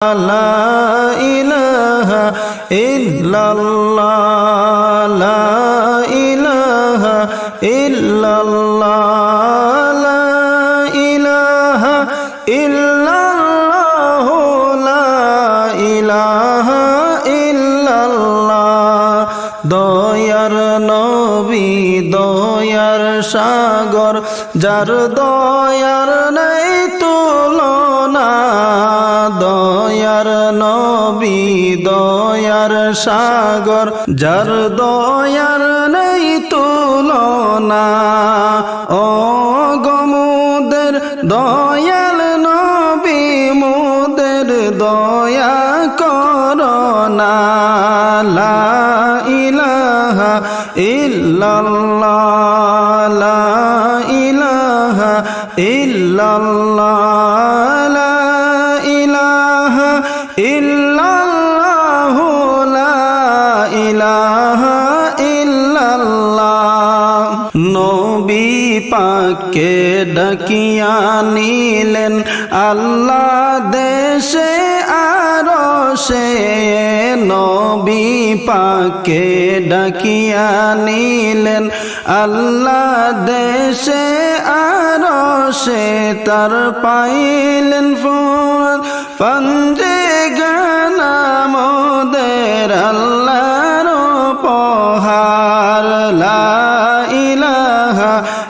লা ইলাহা লা ইলাহা দয়ার নবী দয়ার সাগর যার দয়ার নাই তুলনা নবী দয়ার সাগর, যার দয়ার নেই তুলনা। ও গমুদের দয়াল নবী, মুদের দয়া করনা। লা ইলাহা ইল্লাল্লাহ, লা ইলাহা ইল্লাল্লাহ। পাকে ডাকিয়া নিলেন। আল্লাহ দেশে আরও সে নবী পাকে ডাকিয়া নিলেন। আল্লাহ দেশে আরও সে তার পাইলেন ফোন পঞ্জে গানা মোদের আল্লাহর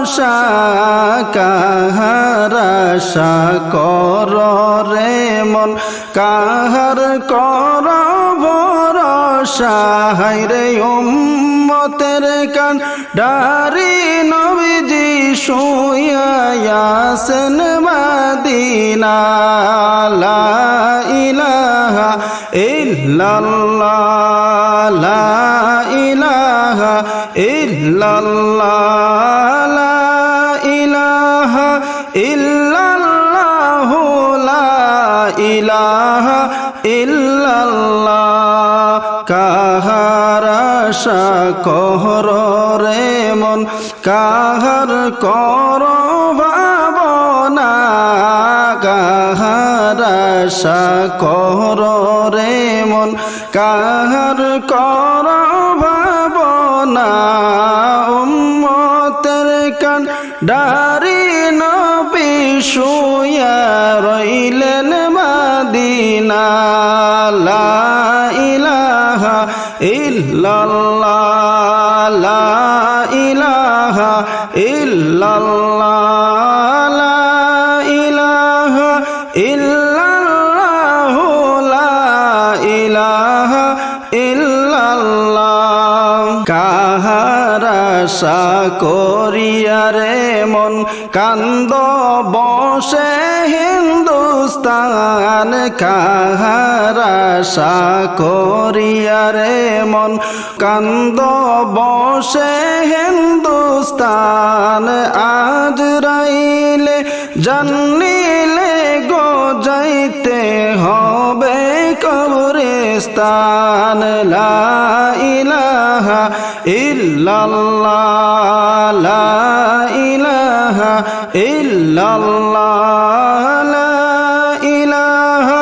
ভরসা কাহার আশা কর রে মন। কাহার কর ভরসা হাইরে উম্মতের কান। ডারি নবীজি শুয়ায়াসেন মাদিনা ইলাহা ইল্লাল্লাহ, লা ইলাহা ইল্লাল্লাহ। ইল্লাল্লাহ লা ইলাহা ইল্লাল্লাহ। কাহার আশা কহর রে মন, কাহার কর ভাবনা, কাহার কহর রে মন, কাহার কর ভাবনা ডারি নবী শুয়া রইলেন মাদিনা লা ইলাহা ইল্লাল্লাহ। করিয়া রে মন কান্দ, বসে হিন্দুস্তান, কাহার আশা করিয়া রে মন কান্দ, বসে হিন্দুস্তান, আজ রাইলে জানিলে গো, যাইতে হবে কবরস্তান লা ইলাহা ইল্লাল্লাহ। ইল্লাল্লাহ, লা ইলাহা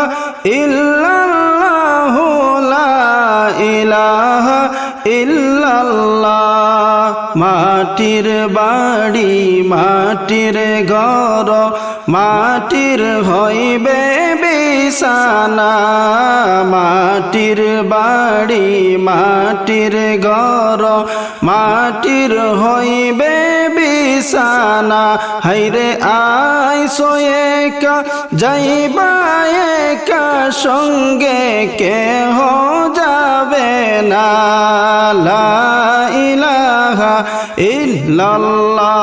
মাটির বাড়ি, মাটির ঘর, মাটির হইবে বিছানা। মাটির বাড়ি, মাটির ঘর, মাটির হইবে বিছানা হাইরে আই সোয়েকা যাইবা একা, সঙ্গে কেহ যাবে না। লা ইলাহা ইল্লাল্লাহ,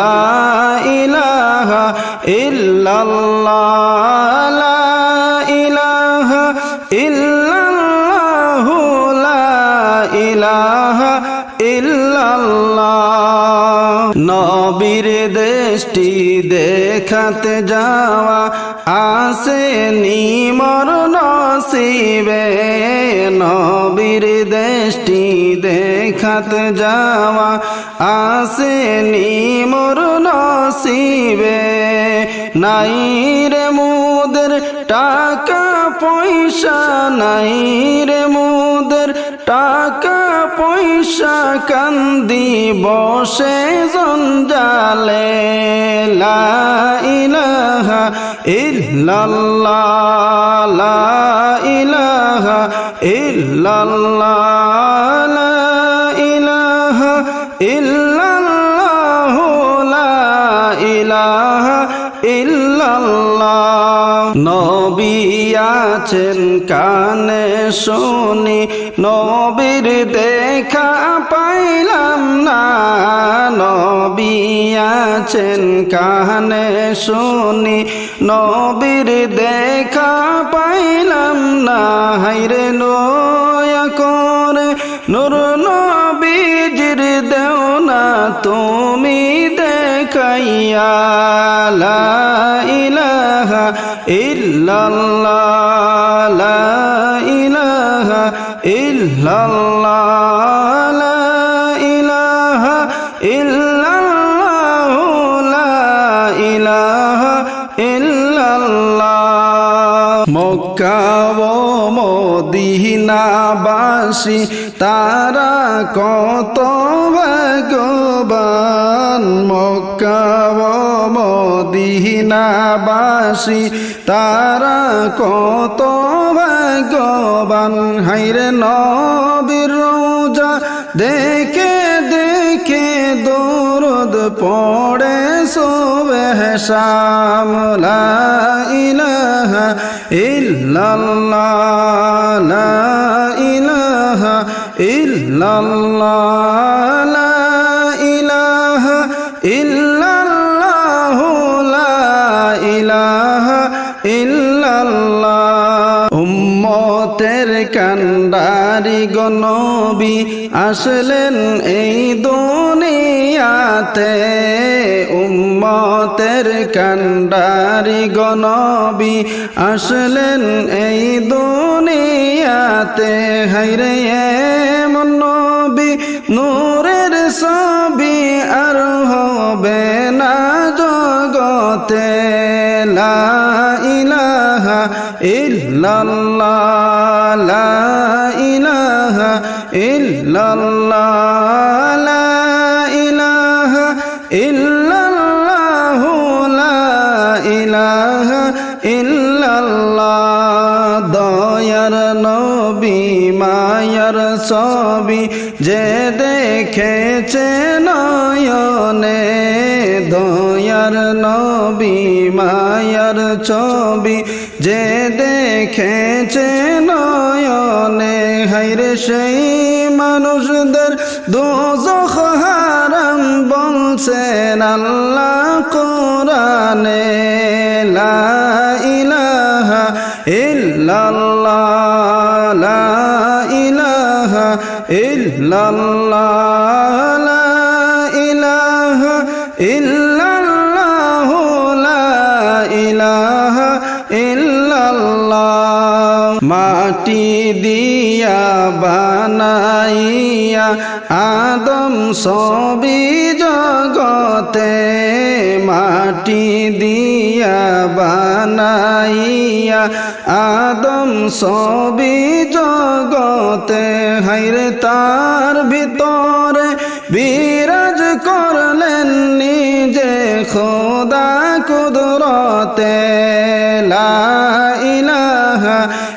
লা ইলাহা ইল্লাল্লাহ। নবীর দেশটি দেখাতে যাওয়া আসে নিমর নসিবে। নবীর দেশটি দেখাতে যাওয়া আসে নিমর নসিবে। নাই রে মুদের টাকা পয়সা, নাই রে মুদের টাকা পয়সা কান্দি বসে জঞ্জালে লা ইলাহা ইল্লাল্লাহ লা ইলাহা ইল্লাল্লাহ ইলাহা নবী আছেন কানে শুনি, নবীর দেখা পাইলাম না, নবী আছেন কানে শুনি, নবীর দেখা পাইলাম না হাইরে নয়া করে, নুর নবীজির দেও না তুমি ইল্লাল্লাহ লা ইলাহা ইল্লাল্লাহ লা ইলাহা তারা কত ভগবান মক্কা মদিনাবাসী, তারা কত ভগবান হাইরে নবীর রোজা দেখে দেখে দৌরদ পড়ে সোবে শাম লা ইলাহা লা ইলাহা ইল্লাল্লাহ। কান্ডারি গনবী আসলেন এই দুনিয়াতে, উম্মতের কান্ডারি গনবী আসলেন এই দুনিয়াতে। হাইরে এমন নবী, নূরের ছবি আর হবে না জগতে। লা ইলাহা ইল্লাল্লাহ। ইল্লাল্লাহ, লা ইলাহা ইল্লাল্লাহ, লা ইলাহা ইল্লাল্লাহ। দয়ার নবী, মায়ার ছবি যে দেখেছে নয়নে। দয়ার নবী, মায়ার ছবি যে দেখেছে নয়নে হাইরে সেই মানুষদের দোজখ হারাম বলছেন আল্লাহ কোরআনে, লা ইলাহা ইল্লাল্লাহ, লা ইলাহা ইল্লাল্লাহ, লা ইলাহা ইল্লাল্লাহ। মাটি দিয়া বানাইয়া আদম সবি জগতে মাটি দিয়া বানাইয়া আদম সবি জগতে হাইরে তার ভিতরে বিরাজ করলেন নিজে খোদা কুদরতে। লা